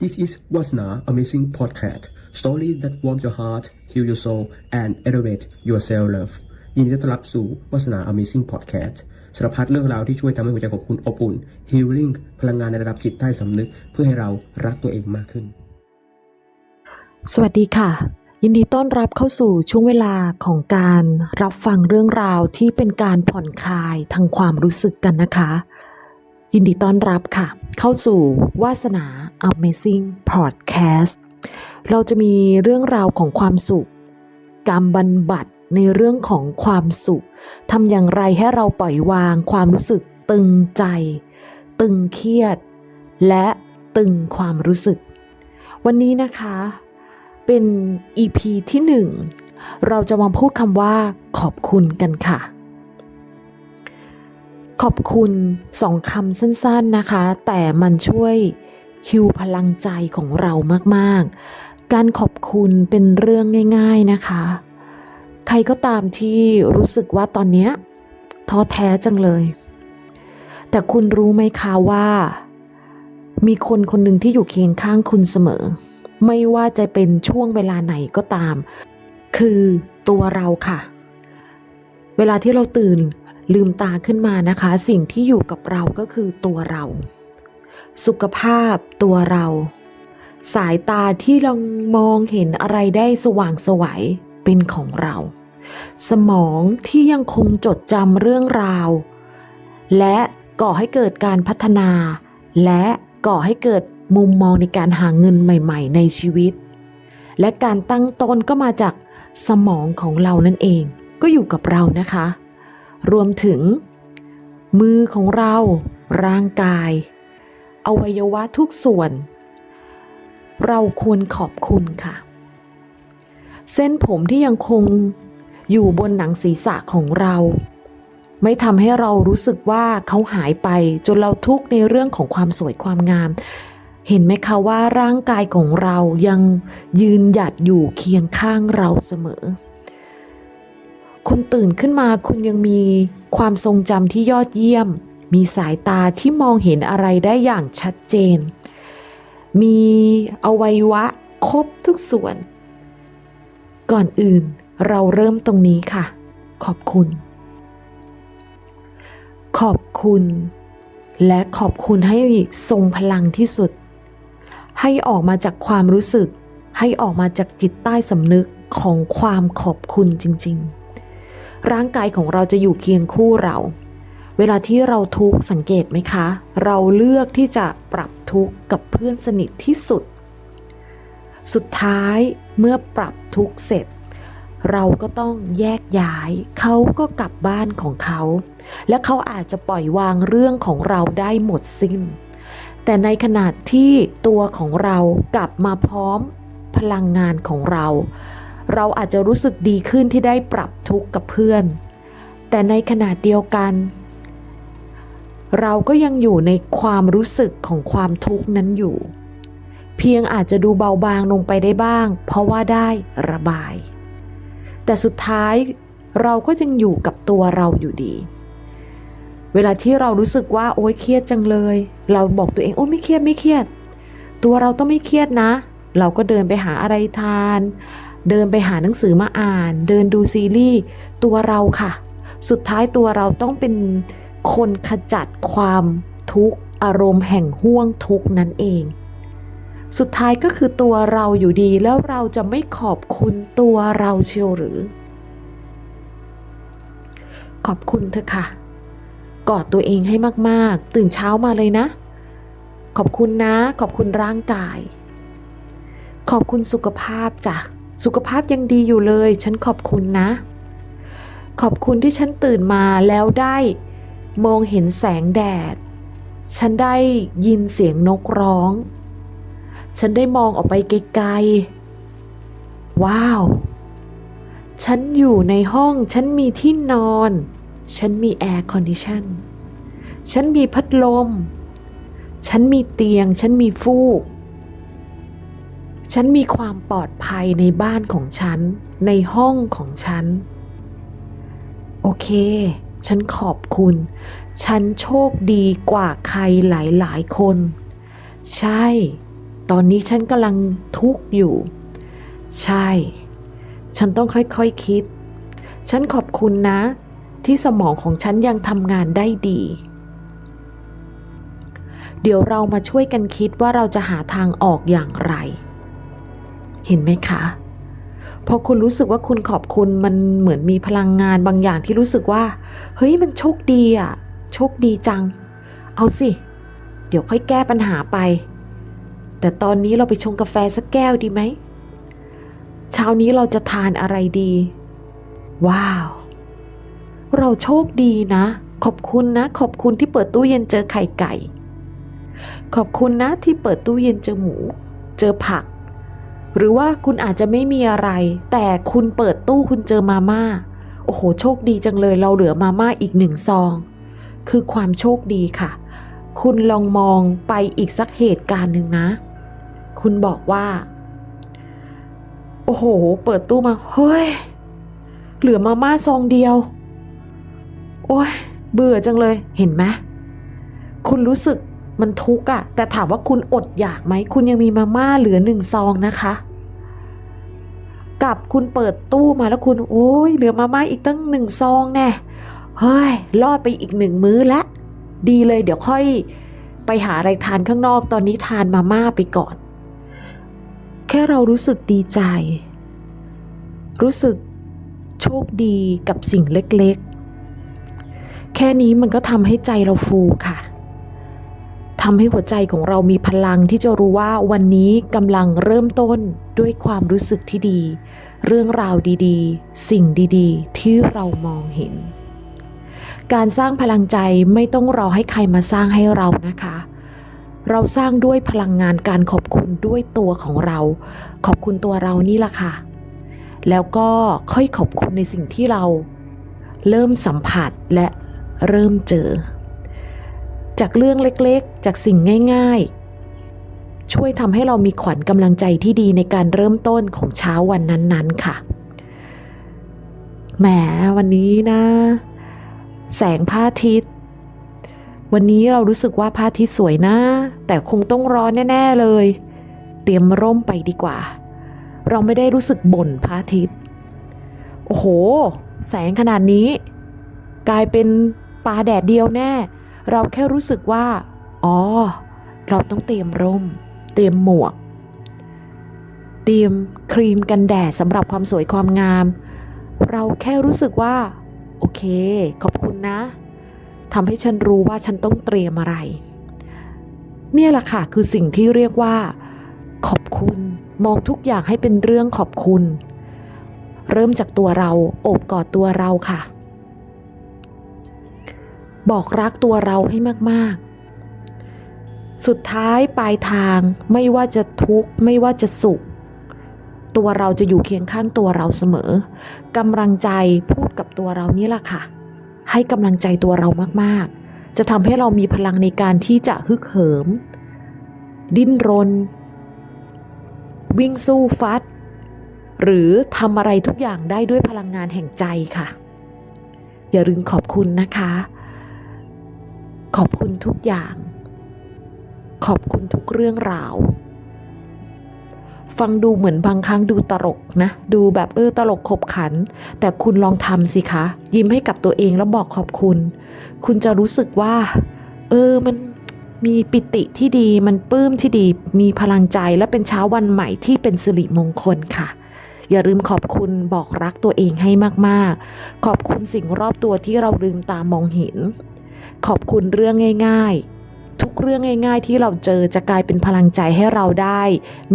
This is Wasna Amazing Podcast Story that warms your heart heal your soul and elevate your self love ยินดีต้อนรับสู่วาสนา Amazing Podcast สารพัดเรื่องราวที่ช่วยทำให้หัวใจของคุณอบอุ่น healing พลังงานในระดับจิตใต้สำนึก เพื่อให้เรารักตัวเองมากขึ้น สวัสดีค่ะ ยินดีต้อนรับเข้าสู่ช่วงเวลาของการรับฟังเรื่องราวที่เป็นการผ่อนคลายทางความรู้สึกกันนะคะ ยินดีต้อนรับค่ะ เข้าสู่วาสนา Amazing Podcast เราจะมีเรื่องราวของความสุข การบรรบัดในเรื่องของความสุขทำอย่างไรให้เราปล่อยวางความรู้สึกตึงใจ ตึงเครียด และตึงความรู้สึก วันนี้นะคะ เป็น EP ที่หนึ่งเราจะมาพูดคำว่าขอบคุณกันค่ะ ขอบคุณสองคำสั้นๆนะคะ แต่มันช่วยฮิวพลังใจของเรามากๆ การขอบคุณเป็นเรื่องง่าย ๆนะคะ ใครก็ตามที่รู้สึกว่าตอนนี้ท้อแท้จังเลย แต่คุณรู้ไหมคะว่า มีคนคนหนึ่งที่อยู่เคียงข้างคุณเสมอ ไม่ว่าจะเป็นช่วงเวลาไหนก็ตาม คือตัวเราค่ะ เวลาที่เราตื่นลืมตาขึ้นมานะคะ สิ่งที่อยู่กับเราก็คือตัวเรา สุขภาพตัวเรา สายตาที่เรามองเห็นอะไรได้สว่างสวัยเป็นของเรา สมองที่ยังคงจดจำเรื่องราว และก่อให้เกิดการพัฒนา และก่อให้เกิดมุมมองในการหาเงินใหม่ ๆ ในชีวิต และการตั้งต้นก็มาจากสมองของเรานั่นเอง ก็อยู่กับเรานะคะ รวมถึง มือของเรา ร่างกาย อวัยวะทุกส่วน เราควรขอบคุณค่ะ เส้นผมที่ยังคงอยู่บนหนังศีรษะของเรา ไม่ทำให้เรารู้สึกว่าเขาหายไปจนเราทุกข์ในเรื่องของความสวยความงาม เห็นไหมคะว่าร่างกายของเรายังยืนหยัดอยู่เคียงข้างเราเสมอ คุณตื่นขึ้นมาคุณยังมีความทรงจำที่ยอดเยี่ยม มีสายตาที่มองเห็นอะไรได้อย่างชัดเจน มีอวัยวะครบทุกส่วน ก่อนอื่นเราเริ่มตรงนี้ค่ะ ขอบคุณ ขอบคุณ และขอบคุณให้ทรงพลังที่สุด ให้ออกมาจากความรู้สึก ให้ออกมาจากจิตใต้สำนึกของความขอบคุณจริง ๆ ร่างกายของเราจะอยู่เคียงคู่เรา เวลาที่เราทุกข์สังเกตไหมคะ เราเลือกที่จะปรับทุกข์กับเพื่อนสนิทที่สุด สุดท้ายเมื่อปรับทุกข์เสร็จ เราก็ต้องแยกย้าย เขาก็กลับบ้านของเขา และเขาอาจจะปล่อยวางเรื่องของเราได้หมดสิ้น แต่ในขณะที่ตัวของเรากลับมาพร้อมพลังงานของเรา เราอาจจะรู้สึกดีขึ้นที่ได้ปรับทุกข์กับเพื่อน แต่ในขณะเดียวกัน เราก็ยังอยู่ในความรู้สึกของความทุกข์นั้นอยู่ เพียงอาจจะดูเบาบางลงไปได้บ้าง เพราะว่าได้ระบาย แต่สุดท้ายเราก็ยังอยู่กับตัวเราอยู่ดี เวลาที่เรารู้สึกว่าโอ๊ยเครียดจังเลย เราบอกตัวเองโอ๊ยไม่เครียดไม่เครียด ตัวเราต้องไม่เครียดนะ เราก็เดินไปหาอะไรทาน เดินไปหาหนังสือมาอ่าน เดินดูซีรีส์ตัวเราค่ะ สุดท้ายตัวเราต้องเป็นคนขจัดความทุกข์อารมณ์แห่งห่วงทุกข์นั่นเอง สุดท้ายก็คือตัวเราอยู่ดีแล้วเราจะไม่ขอบคุณตัวเราเชียวหรือ ขอบคุณเถอะค่ะ กอดตัวเองให้มากๆ ตื่นเช้ามาเลยนะ ขอบคุณนะ ขอบคุณร่างกาย ขอบคุณสุขภาพจ้ะ สุขภาพยังดีอยู่เลย ฉันขอบคุณนะ ขอบคุณที่ฉันตื่นมาแล้วได้มองเห็นแสงแดด ฉันได้ยินเสียงนกร้อง ฉันได้มองออกไปไกลๆ ว้าว ฉันอยู่ในห้อง ฉันมีที่นอน ฉันมีแอร์คอนดิชันฉันมีพัดลม ฉันมีเตียง ฉันมีฟูก ฉันมีความปลอดภัยในบ้านของฉัน ในห้องของฉัน โอเค ฉันขอบคุณ ฉันโชคดีกว่าใครหลาย ๆ คน ใช่ ตอนนี้ฉันกำลังทุกข์อยู่ ใช่ ฉันต้องค่อยๆคคิด ฉันขอบคุณนะ ที่สมองของฉันยังทำงานได้ดีเดี๋ยวเรามาช่วยกันคิดว่าเราจะหาทางออกอย่างไร เห็นไหมคะพอคุณรู้สึกว่าคุณขอบคุณมันเหมือนมีพลังงานบางอย่างที่รู้สึกว่า เฮ้ยมันโชคดีอะโชคดีจัง เอาสิ เดี๋ยวค่อยแก้ปัญหาไป แต่ตอนนี้เราไปชงกาแฟสักแก้วดีไหมเช้านี้เราจะทานอะไรดี ว้าว เราโชคดีนะ ขอบคุณนะ ขอบคุณที่เปิดตู้เย็นเจอไข่ไก่ ขอบคุณนะที่เปิดตู้เย็นเจอหมู เจอผัก หรือว่าคุณอาจจะไม่มีอะไร แต่คุณเปิดตู้คุณเจอมาม่า โอ้โห โชคดีจังเลยเราเหลือมาม่าอีกหนึ่งซอง คือความโชคดีค่ะ คุณลองมองไปอีกสักเหตุการณ์หนึ่งนะ คุณบอกว่า โอ้โห เปิดตู้มา เฮ้ย เหลือมาม่าซองเดียว โอ้ย เบื่อจังเลย เห็นไหมคุณรู้สึก มันทุกข์อะแต่ถามว่าคุณอดอยากไหม คุณยังมีมาม่าเหลือหนึ่งซองนะคะ กับคุณเปิดตู้มาแล้วคุณ โอ้ยเหลือมาม่าอีกตั้งหนึ่งซองแน่เฮ้ยรอดไปอีกหนึ่งมื้อละ ดีเลยเดี๋ยวค่อยไปหาอะไรทานข้างนอกตอนนี้ทานมาม่าไปก่อน แค่เรารู้สึกดีใจ รู้สึกโชคดีกับสิ่งเล็กๆ แค่นี้มันก็ทำให้ใจเราฟูค่ะ ทำให้หัวใจของเรามีพลังที่จะรู้ว่าวันนี้กำลังเริ่มต้นด้วยความรู้สึกที่ดี เรื่องราวดีๆ สิ่งดีๆ ที่เรามองเห็น การสร้างพลังใจไม่ต้องรอให้ใครมาสร้างให้เรานะคะ เราสร้างด้วยพลังงานการขอบคุณด้วยตัวของเรา ขอบคุณตัวเรานี่แหละค่ะ แล้วก็ค่อยขอบคุณในสิ่งที่เรา เริ่มสัมผัสและเริ่มเจอ จากเรื่องเล็กๆ จากสิ่งง่าย ๆ ช่วยทำให้เรามีขวัญกำลังใจที่ดีในการเริ่มต้นของเช้าวันนั้นๆค่ะ แหมวันนี้นะ แสงพระอาทิตย์ วันนี้เรารู้สึกว่าพระอาทิตย์สวยนะ แต่คงต้องร้อนแน่ ๆเลย เตรียมร่มไปดีกว่า เราไม่ได้รู้สึกบ่นพระอาทิตย์ โอ้โห แสงขนาดนี้ กลายเป็นปลาแดดเดียวแน่ เราแค่รู้สึกว่า อ๋อ เราต้องเตรียมร่ม เตรียมหมวก เตรียมครีมกันแดดสำหรับความสวยความงาม เราแค่รู้สึกว่า โอเค ขอบคุณนะทำให้ฉันรู้ว่าฉันต้องเตรียมอะไร เนี่ยแหละค่ะ คือสิ่งที่เรียกว่า ขอบคุณ มองทุกอย่างให้เป็นเรื่องขอบคุณ เริ่มจากตัวเราโอบกอดตัวเราค่ะ บอกรักตัวเราให้มากๆ สุดท้ายปลายทางไม่ว่าจะทุกข์ไม่ว่าจะสุข ตัวเราจะอยู่เคียงข้างตัวเราเสมอกำลังใจพูดกับตัวเรานี่แหละค่ะ ให้กำลังใจตัวเรามากๆ จะทำให้เรามีพลังในการที่จะฮึกเหิม ดิ้นรน วิ่งสู้ฟัด หรือทำอะไรทุกอย่างได้ด้วยพลังงานแห่งใจค่ะอย่าลืมขอบคุณนะคะ ขอบคุณทุกอย่าง ขอบคุณทุกเรื่องราว ฟังดูเหมือนบางครั้งดูตลกนะ ดูแบบเออตลกขบขัน แต่คุณลองทำสิคะ ยิ้มให้กับตัวเองแล้วบอกขอบคุณ คุณจะรู้สึกว่า เออมันมีปิติที่ดีมันปลื้มที่ดี มีพลังใจและเป็นเช้าวันใหม่ที่เป็นสิริมงคลค่ะ อย่าลืมขอบคุณบอกรักตัวเองให้มากๆ ขอบคุณสิ่งรอบตัวที่เราลืมตามองเห็น ขอบคุณเรื่องง่ายๆ ทุกเรื่องง่ายๆ ที่เราเจอจะกลายเป็นพลังใจให้เราได้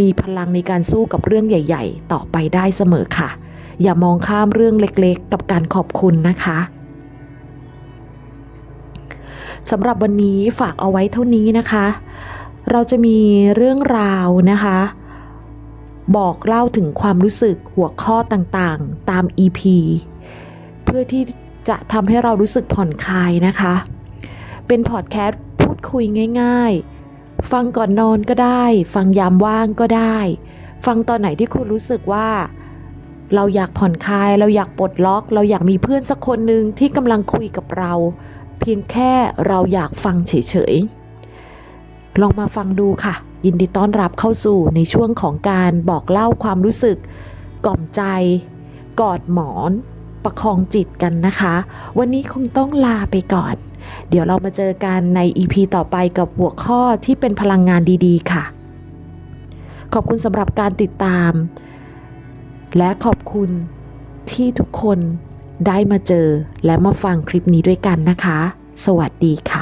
มีพลังในการสู้กับเรื่องใหญ่ ๆ ต่อไปได้เสมอค่ะ อย่ามองข้ามเรื่องเล็กๆ กับการขอบคุณนะคะสำหรับวันนี้ฝากเอาไว้เท่านี้นะคะ เราจะมีเรื่องราวนะคะ บอกเล่าถึงความรู้สึกหัวข้อต่างๆ ตาม EP เพื่อที่จะทำให้เรารู้สึกผ่อนคลายนะคะ เป็นพอดแคสต์พูดคุยง่าย ๆ ฟังก่อนนอนก็ได้ ฟังยามว่างก็ได้ ฟังตอนไหนที่คุณรู้สึกว่า เราอยากผ่อนคลาย เราอยากปลดล็อก เราอยากมีเพื่อนสักคนหนึ่งที่กำลังคุยกับเรา เพียงแค่เราอยากฟังเฉยๆ ลองมาฟังดูค่ะ ยินดีต้อนรับเข้าสู่ในช่วงของการบอกเล่าความรู้สึกกล่อมใจ กอดหมอน ประคองจิตกันนะคะ วันนี้คงต้องลาไปก่อน เดี๋ยวเรามาเจอกันใน EP ต่อไปกับหัวข้อที่เป็นพลังงานดีๆ ค่ะ ขอบคุณสำหรับการติดตาม และขอบคุณที่ทุกคนได้มาเจอและมาฟังคลิปนี้ด้วยกันนะคะ สวัสดีค่ะ